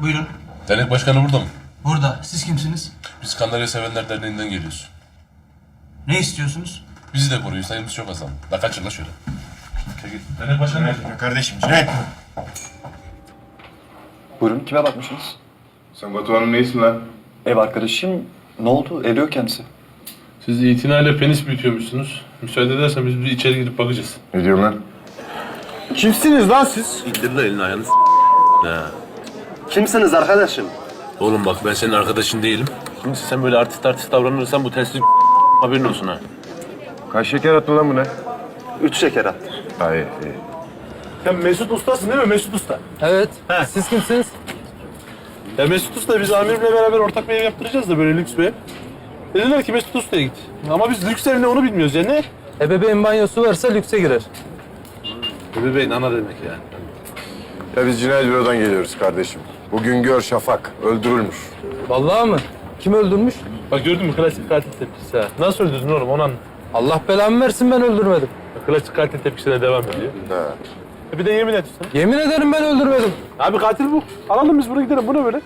Buyurun. Dernek başkanı burada mı? Burada. Siz kimsiniz? Biz Kandarya Sevenler Derneği'nden geliyoruz. Ne istiyorsunuz? Bizi de koruyun. Sayımız çok azaldı. La kaçın la şöyle. Dernek başkanı nerede? Kardeşim Cüneyt. Buyurun kime bakmışsınız? Sen Batuhan'ın neysin lan? Ev arkadaşım. Ne oldu? Eriyor kendisi. Siz itinayla penis büyütüyormuşsunuz. Müsaade edersen biz bir içeri girip bakacağız. Ne diyorsun lan? Kimsiniz lan siz? İndir la elini ayağını. Kimsiniz arkadaşım? Oğlum bak ben senin arkadaşın değilim. Şimdi sen böyle artist artist davranırsan bu telsiz haberin olsun ha. Kaç şeker attın lan buna? Üç şeker at. Hayır. Sen Mesut Usta'sın değil mi Mesut Usta? Evet. Siz kimsiniz? Ya Mesut Usta biz amirimle beraber ortak bir ev yaptıracağız da böyle lüks bir ev. Dediler ki Mesut Usta'ya git. Ama biz lüks ev ne onu bilmiyoruz ya ne? Ebeveyn banyosu varsa lükse girer. Bebeğin ana demek yani. Ya biz cinayet bürodan geliyoruz kardeşim. Bugün gör Şafak öldürülmüş. Vallahi mı? Kim öldürmüş? Bak gördün mü klasik katil tepkisi ha. Nasıl öldürdün oğlum onu anlat. Allah belamı versin ben öldürmedim. Klasik katil tepkisine devam ediyor. Ha. E bir de yemin et sen. Yemin ederim ben öldürmedim. Abi katil bu. Alalım biz buraya gidelim bu ne böyle?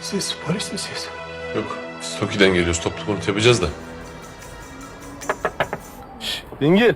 Siz polis misiniz? Yok. Biz Toki'den geliyoruz. Toplu konut yapacağız da. Dingil.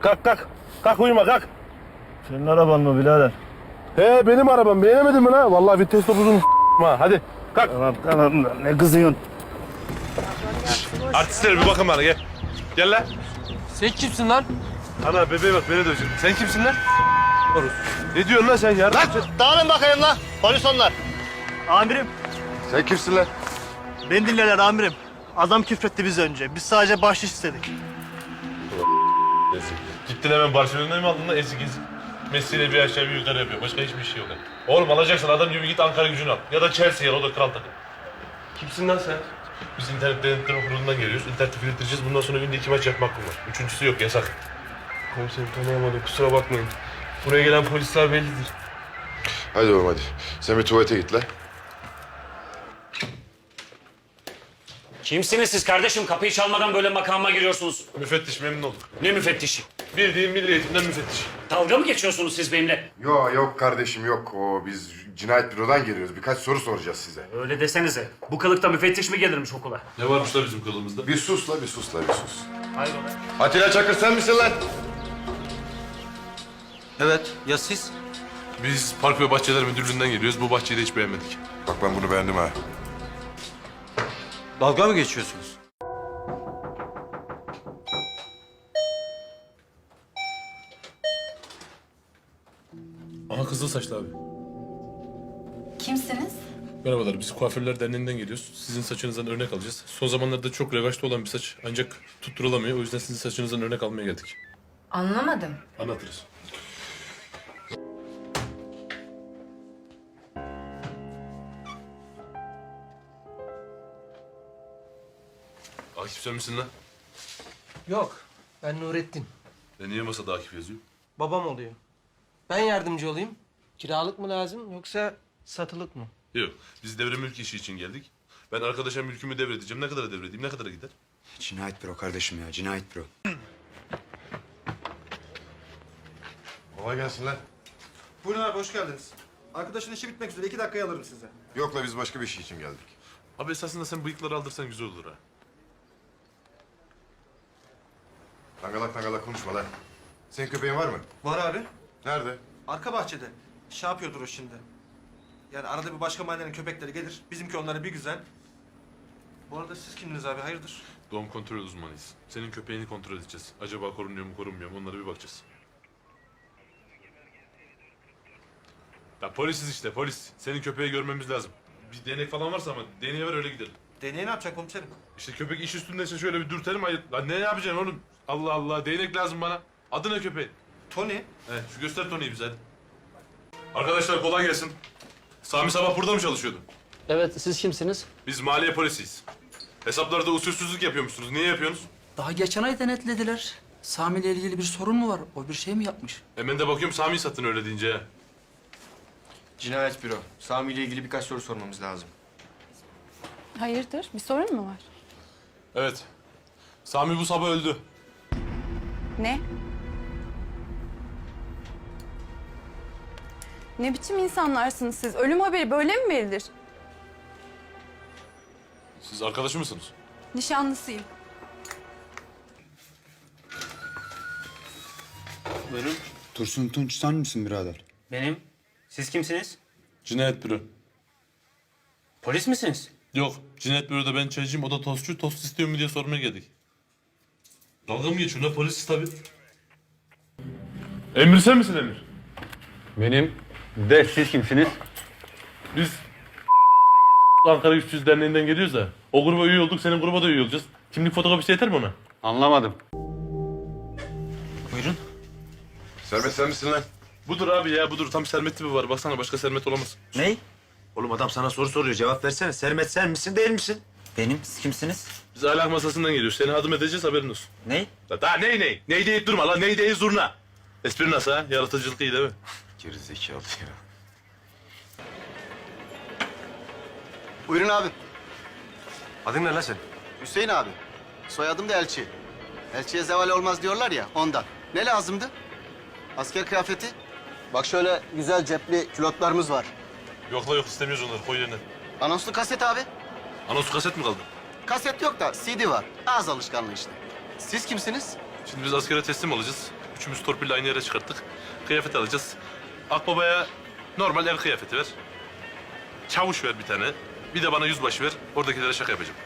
Kalk kalk. Kalk uyuma kalk. Senin araban mı birader? He benim arabam beğenemedin mi lan? Vallahi vites topuzun ha. Hadi kalk. Tamam tamam ne kızıyorsun? Artistlere bir bakın bana gel. Gel lan. Sen kimsin lan? Ana bebeğe bak beni dövecek. Sen kimsin lan? Horus. Ne diyorsun lan sen ya? Lan dağılın bakayım lan. Polis onlar. Amirim. Sen kimsin lan? Beni dinleler amirim. Adam küfretti biz önce. Biz sadece bahşiş istedik. Gittin hemen Barcelona'yı mı aldın lan ezik ezik? Messi'yle bir aşağı bir yukarı yapıyor. Başka hiçbir şey yok. Oğlum alacaksan adam gibi git Ankara gücünü al. Ya da Chelsea'ye o da kral takım. Kimsin lan sen? Biz internet denetleme kurulundan geliyoruz. İnterneti filtreleyeceğiz. Bundan sonra günde iki maç yapmak hakkım var. Üçüncüsü yok yasak. Komiserim tanıyamadım kusura bakmayın. Buraya gelen polisler bellidir. Hadi oğlum hadi. Sen bir tuvalete git lan. Kimsiniz siz kardeşim? Kapıyı çalmadan böyle makama giriyorsunuz. Müfettiş memnun olduk. Ne müfettişi? Bildiğim milli eğitimden müfettiş. Dalga mı geçiyorsunuz siz benimle? Yok yok kardeşim yok. O biz cinayet bürodan geliyoruz. Birkaç soru soracağız size. Öyle desenize. Bu kılıkta müfettiş mi gelirmiş okula? Ne varmış da bizim kılımızda? Bir sus la bir sus la bir sus. Hayrola? Atilla Çakır sen misin lan? Evet. Ya siz? Biz Park ve Bahçeler Müdürlüğü'nden geliyoruz. Bu bahçeyi de hiç beğenmedik. Bak ben bunu beğendim ha. Dalga mı geçiyorsunuz? Kızıl saçlı abi. Kimsiniz? Merhabalar, biz Kuaförler Derneği'nden geliyoruz. Sizin saçınızdan örnek alacağız. Son zamanlarda çok revaçta olan bir saç ancak tutturulamıyor. O yüzden sizin saçınızdan örnek almaya geldik. Anlamadım. Anlatırız. Akif sen misin lan? Yok. Ben Nurettin. E niye masada Akif yazıyor? Babam oluyor. Ben yardımcı olayım. Kiralık mı lazım yoksa satılık mı? Yok, biz devre mülk işi için geldik. Ben arkadaşa mülkümü devredeceğim. Ne kadara devredeyim, ne kadara gider? Cinayet büro kardeşim ya, cinayet büro. Kolay gelsin lan. Buyurun abi hoş geldiniz. Arkadaşın işi bitmek üzere. iki dakikaya alırım size. Yok la biz başka bir şey için geldik. Abi esasında sen bıyıkları aldırsan güzel olur ha. Dangalak dangalak konuşma lan. Senin köpeğin var mı? Var abi. Nerede? Arka bahçede. Şey yapıyordur o şimdi. Yani arada bir başka mahallenin köpekleri gelir. Bizimki onları bir güzel. Bu arada siz kimdiniz abi? Hayırdır? Doğum kontrol uzmanıyız. Senin köpeğini kontrol edeceğiz. Acaba korunuyor mu korunmuyor mu onlara bir bakacağız. Ya polisiz işte polis. Senin köpeği görmemiz lazım. Bir değnek falan varsa ama değneği ver öyle gidelim. Deneye ne yapacaksın komiserim? İşte köpek iş üstündeyse şöyle bir dürtelim. Hayır. Lan ne yapacaksın oğlum? Allah Allah değnek lazım bana. Adı ne köpeğin? Tony. Evet şu göster Tony'yi bize hadi. Arkadaşlar kolay gelsin. Sami sabah burada mı çalışıyordu? Evet. Siz kimsiniz? Biz maliye polisiyiz. Hesaplarda usulsüzlük yapıyormuşsunuz. Niye yapıyorsunuz? Daha geçen ay denetlediler. Sami ile ilgili bir sorun mu var? O bir şey mi yapmış? Hemen de bakıyorum Sami'yi sattın öyle deyince. ha. Cinayet büro. Sami ile ilgili birkaç soru sormamız lazım. Hayırdır? Bir sorun mu var? Evet. Sami bu sabah öldü. Ne? Ne biçim insanlarsınız siz? Ölüm haberi böyle mi verilir? Siz arkadaşı mısınız? Nişanlısıyım. Tursun Tunç sen misin birader? Benim. Siz kimsiniz? Cinayet büro. Polis misiniz? Yok. Cinayet büroda ben çaycıyım, o da tostçu. Tost istiyor mu diye sormaya geldik. Dalga mı geçiyorsun lan? Polisiz tabii. Emir sen misin Emir? Benim. De siz kimsiniz? Biz Ankara 300 Derneği'nden geliyoruz da. O gruba üye olduk, senin gruba da üye olacağız. Kimlik fotokopisi yeter mi ona? Anlamadım. Sermet sen misin lan? Budur abi ya budur. Tam Sermet tipi var. Baksana başka Sermet olamaz. Ney? Oğlum adam sana soru soruyor. Cevap versene. Sermet sen misin değil misin? Benim. Siz kimsiniz? Biz ahlak masasından geliyoruz. Seni adım edeceğiz haberin olsun. Ney? Daha ney ney? Ney deyip durma lan. Ney değil zurna. Espri nasıl ha? Yaratıcılık iyi değil mi? Gerizekalı ya. Buyurun abi. Adın ne lan senin? Hüseyin abi. Soyadım da Elçi. Elçiye zeval olmaz diyorlar ya ondan. Ne lazımdı? Asker kıyafeti. Bak şöyle güzel cepli külotlarımız var. Yok la yok istemiyoruz onları. Koy yerine. Anonslu kaset abi. Anons kaset mi kaldı? Kaset yok da CD var. Ağız alışkanlığı işte. Siz kimsiniz? Şimdi biz askere teslim olacağız. Üçümüz torpille aynı yere çıkarttık. Kıyafet alacağız. Akbabaya normal ev kıyafeti ver. Çavuş ver bir tane. Bir de bana yüzbaşı ver. Oradakilere şaka yapacağım.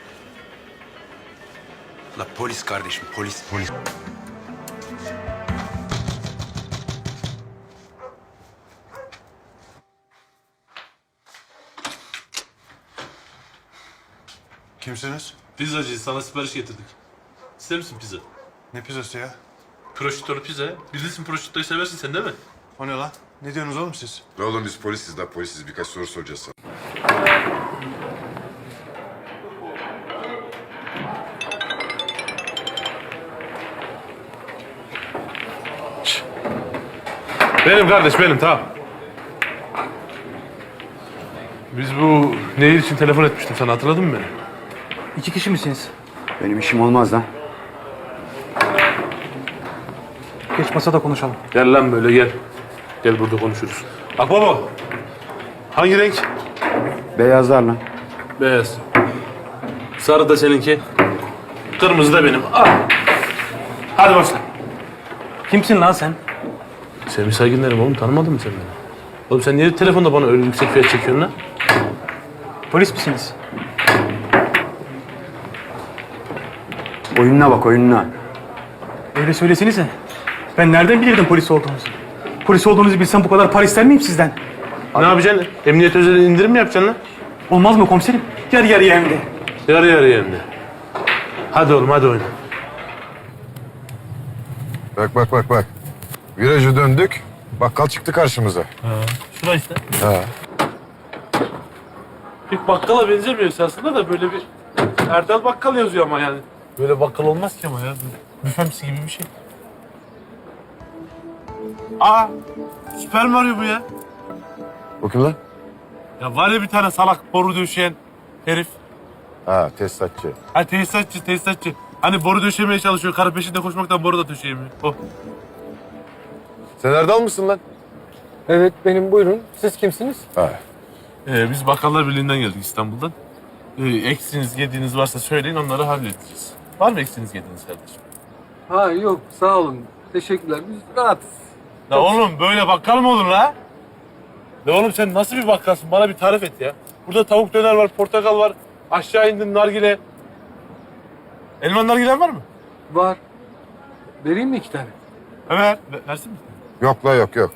La polis kardeşim polis. Polis. Kimsiniz? Pizzacı sana sipariş getirdik. İster misin pizza? Ne pizzası ya? Proşütörlü pizza. Bilirsin proşütörü seversin sen değil mi? O ne lan? Ne diyorsunuz oğlum siz? Ne oğlum biz polisiz la polisiz birkaç soru soracağız sana. Benim kardeş benim tamam. Biz bu nehir için telefon etmiştim sana hatırladın mı beni? İki kişi misiniz? Benim işim olmaz lan. Geç masada konuşalım. Gel lan böyle gel. Gel burada konuşuruz. Akbaba. Hangi renk? Beyazlar lan. Beyaz. Sarı da seninki. Kırmızı da benim. Al. Hadi başla. Kimsin lan sen? Semih Saygınlarım oğlum tanımadın mı sen beni? Oğlum sen niye telefonda bana öyle yüksek fiyat çekiyorsun lan? Polis misiniz? Oyununa bak oyununa. Öyle söylesenize. Ben nereden bilirdim polis olduğunuzu? Polis olduğunuzu bilsem bu kadar para ister miyim sizden? Ne yapacaksın? Emniyet özel indirim mi yapacaksın lan? Olmaz mı komiserim? Yarı yarıya hem de. Yarı yarıya hem de. Hadi oğlum hadi oyna. Bak bak bak bak. Virajı döndük. Bakkal çıktı karşımıza. Şuna işte. Ha. Pek bakkala benzemiyor aslında da böyle bir Erdal Bakkal yazıyor ama yani. Böyle bakkal olmaz ki ama ya. Büfemsi gibi bir şey. Aa! Süper Mario bu ya. O kim lan? Ya var ya bir tane salak boru döşeyen herif. Ha tesisatçı. Ha tesisatçı tesisatçı. Hani boru döşemeye çalışıyor. Karı peşinde koşmaktan boru da döşeyemiyor. Oh. Sen Erdal mısın lan? Evet benim buyurun. Siz kimsiniz? Ha. Ee, biz Bakkallar Birliği'nden geldik İstanbul'dan. Ee, eksiniz, yediğiniz varsa söyleyin onları halledeceğiz. Var mı eksiniz, yediğiniz kardeşim? Ha yok sağ olun. Teşekkürler. Biz rahatız. La oğlum böyle bakkal mı olur la? La oğlum sen nasıl bir bakkalsın? Bana bir tarif et ya. Burada tavuk döner var, portakal var. Aşağı indin nargile. Elman nargilen var mı? Var. Vereyim mi iki tane? Evet. Versin mi? Yok la yok yok.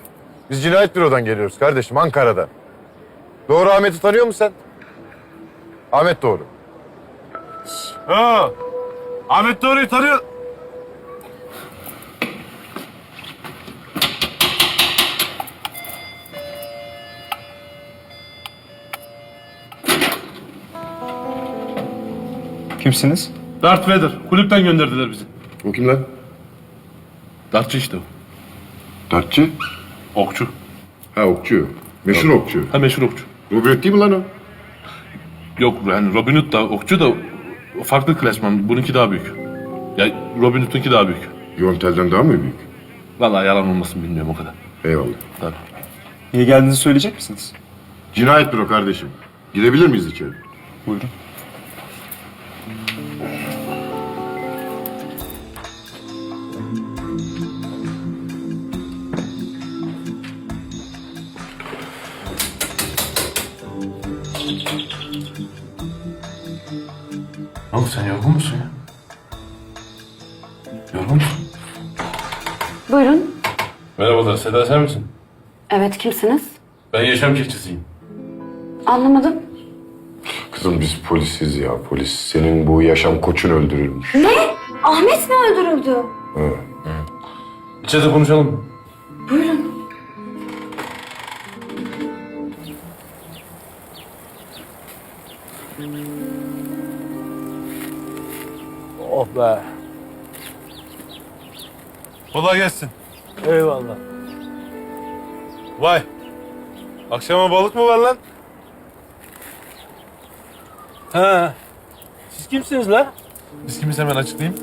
Biz cinayet bürodan geliyoruz kardeşim Ankara'dan. Doğru Ahmet'i tanıyor musun sen? Ahmet doğru. Ha. Ahmet Doğru'yu tanıyor. Kimsiniz? Darth Vader. Kulüpten gönderdiler bizi. O kim lan? Dartçı işte o. Dartçı. Okçu. Ha okçu. Meşhur okçu. Ha meşhur okçu. Robin Hood değil mi lan o? Yok yani Robin Hood da okçu da farklı klasman. Bununki daha büyük. Ya Robin Hood'unki daha büyük. Yontel'den daha mı büyük? Vallahi yalan olmasın bilmiyorum o kadar. Eyvallah. Tabii. Niye geldiğinizi söyleyecek misiniz? Cinayet büro kardeşim. Girebilir miyiz içeri? Buyurun. Oğlum sen yorgun musun ya? Yorgun musun? Buyurun. Merhabalar Seda sen misin? Evet kimsiniz? Ben yaşam çiftçisiyim. Anlamadım. Kızım biz polisiz ya polis. Senin bu yaşam koçun öldürülmüş. Ahmet mi öldürüldü? İçeride konuşalım? Buyurun. Oh be. Kolay gelsin. Eyvallah. Vay. Akşama balık mı var lan? Ha. Siz kimsiniz la? Biz kimiz hemen açıklayayım.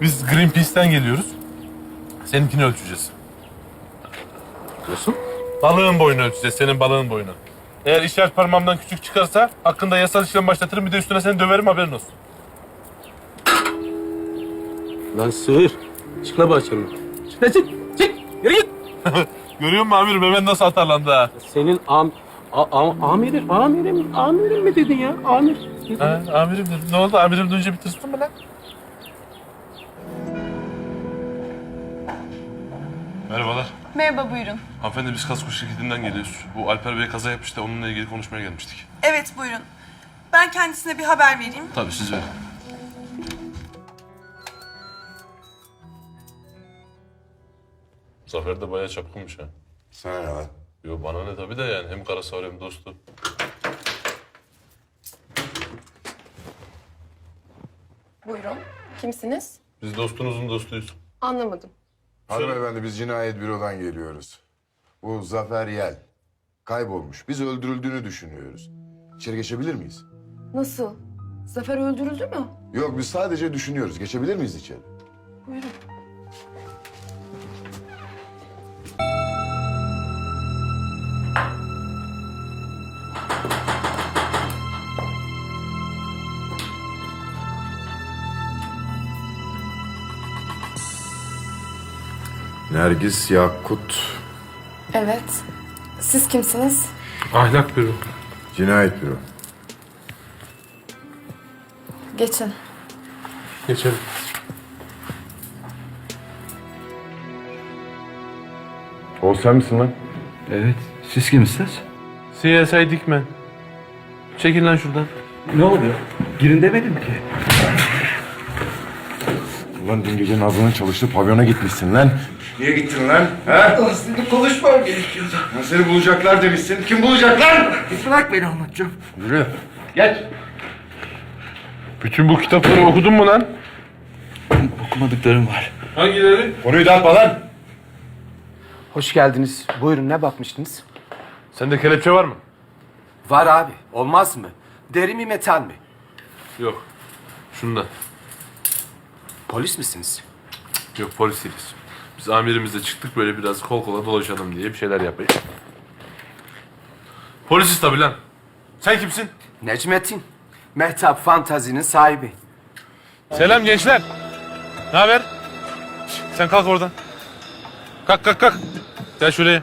Biz Greenpeace'ten geliyoruz. Seninkini ölçeceğiz. Nasıl? Balığın boyunu ölçeceğiz, senin balığın boyunu. Eğer işaret parmağımdan küçük çıkarsa hakkında yasal işlem başlatırım bir de üstüne seni döverim haberin olsun. Lan sığır. Çık la bahçemden. Çık çık. Çık. Yürü git. Görüyor musun amirim hemen nasıl atarlandı ha? Senin am... A, am amirim, amirim, amirim mi dedin ya? Amir. ha amirim dedim. Ne oldu? Amirim duyunca bir tırstın mı lan? Merhabalar. Merhaba buyurun. Hanımefendi biz kasko şirketinden geliyoruz. Bu Alper Bey kaza yapmış da onunla ilgili konuşmaya gelmiştik. Evet buyurun. Ben kendisine bir haber vereyim. Tabii siz verin. Zafer de bayağı çapkınmış ha. Sana ne lan? Yo bana ne tabii de yani hem karısı var hem dostu. Buyurun. Kimsiniz? Biz dostunuzun dostuyuz. Anlamadım. Hanımefendi biz cinayet bürodan geliyoruz. Bu Zafer Yel. Kaybolmuş. Biz öldürüldüğünü düşünüyoruz. İçeri geçebilir miyiz? Nasıl? Zafer öldürüldü mü? Yok biz sadece düşünüyoruz. Geçebilir miyiz içeri? Buyurun. Nergis Yakut. Evet. Siz kimsiniz? Ahlak büro. Cinayet büro. Geçin. Geçelim. O sen misin lan? Evet. Siz kimsiniz? CSI Dikmen. Çekil lan şuradan. Ne oluyor? Girin demedim ki. Ulan dün gece Nazlı'nın çalıştığı pavyona gitmişsin lan. Niye gittin lan? He? Aslında konuşmam gerekiyordu. Ya seni bulacaklar demişsin. Kim bulacak lan? Bırak beni anlatacağım. Yürü. Bütün bu kitapları okudun mu lan? Okumadıklarım var. Hangileri? Konuyu dağıtma lan. Hoş geldiniz. Buyurun ne bakmıştınız? Sende kelepçe var mı? Var abi. Olmaz mı? Deri mi metal mi? Yok. Şunda. Polis misiniz? Yok polis değiliz. Biz amirimizle çıktık böyle biraz kol kola dolaşalım diye bir şeyler yapayım. Polisiz tabii lan. Sen kimsin? Necmettin. Mehtap Fantazi'nin sahibi. Selam gençler. Ne haber? Sen kalk oradan. Kalk kalk kalk. Gel şuraya.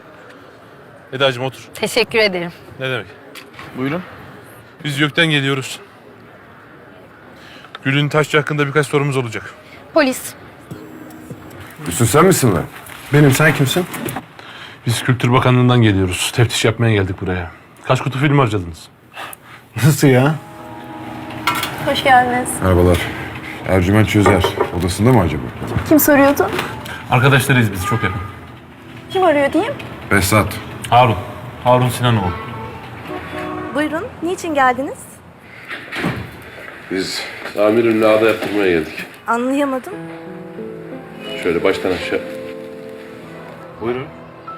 Eda'cığım otur. Teşekkür ederim. Ne demek? Buyurun. Biz YÖK'ten geliyoruz. Gül'ün Taşçı hakkında birkaç sorumuz olacak. Polis. Üstün sen misin lan? Benim, sen kimsin? Biz Kültür Bakanlığı'ndan geliyoruz. Teftiş yapmaya geldik buraya. Kaç kutu film harcadınız? Nasıl ya? Hoş geldiniz. Merhabalar. Ercüment Çözer. Odasında mı acaba? Kim soruyordu? Arkadaşlarıyız biz çok yakın. Kim arıyor diyeyim? Behzat. Harun. Harun Sinanoğlu. Buyurun. Niçin geldiniz? Biz Amirimle ağda yaptırmaya geldik. Anlayamadım. Şöyle baştan aşağı. Buyurun.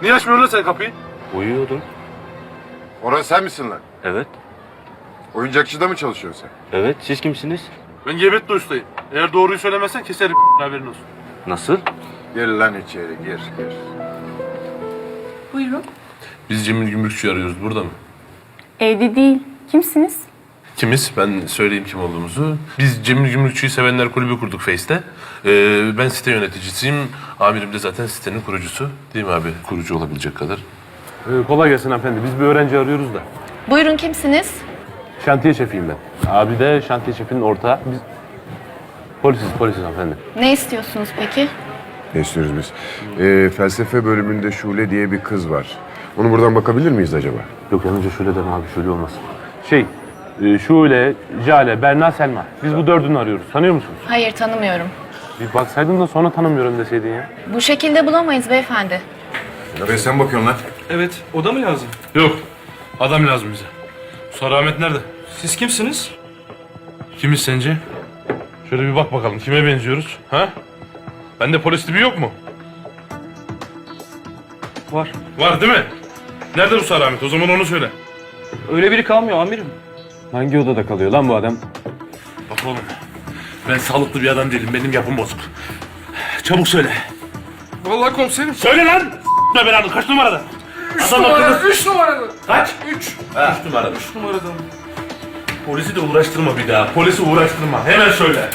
Niye açmıyorsun lan sen kapıyı? Uyuyordum. Orhan sen misin lan? Evet. Oyuncakçıda mı çalışıyorsun sen? Evet. Siz kimsiniz? Ben Gebetli ustayım. Eğer doğruyu söylemezsen keserim haberin olsun. Nasıl? Gir lan içeri gir gir. Buyurun. Biz Cemil Gümrükçü'yü arıyoruz. Burada mı? Evde değil. Kimsiniz? Kimiz? Ben söyleyeyim kim olduğumuzu. Biz Cemil Gümrükçü'yü sevenler kulübü kurduk Face'te. Ee, ben site yöneticisiyim. Amirim de zaten sitenin kurucusu. Değil mi abi? Kurucu olabilecek kadar. Ee, kolay gelsin hanımefendi. Biz bir öğrenci arıyoruz da. Buyurun kimsiniz? Şantiye şefiyim ben. Abi de şantiye şefinin ortağı. Biz polisiz, polisiz hanımefendi. Ne istiyorsunuz peki? Ne istiyoruz biz? Ee, felsefe bölümünde Şule diye bir kız var. Onu buradan bakabilir miyiz acaba? Yok yanınca şöyle deme abi, şöyle olmaz. Şey, e, Şule, Jale, Berna, Selma. Biz bu dördünü arıyoruz. Tanıyor musunuz? Hayır tanımıyorum. Bir baksaydın da sonra tanımıyorum deseydin ya. Bu şekilde bulamayız beyefendi. Ve sen bakıyorsun lan. Evet, o da mı lazım? Yok, adam lazım bize. Sarı Ahmet nerede? Siz kimsiniz? Kimiz sence? Şöyle bir bak bakalım, kime benziyoruz? Ha? Bende polis tipi yok mu? Var. Var değil mi? Nerede bu Sarı Ahmet? O zaman onu söyle. Öyle biri kalmıyor amirim. Hangi odada kalıyor lan bu adam? Bak oğlum, ben sağlıklı bir adam değilim. Benim yapım bozuk. Çabuk söyle. Vallahi komiserim. Söyle lan! Ne belanı, kaç numarada? Üç numara, Üç numarada. Kaç? Üç. Ha, üç numarada. Üç numarada. Polisi de uğraştırma bir daha. Polisi uğraştırma. Hemen söyle.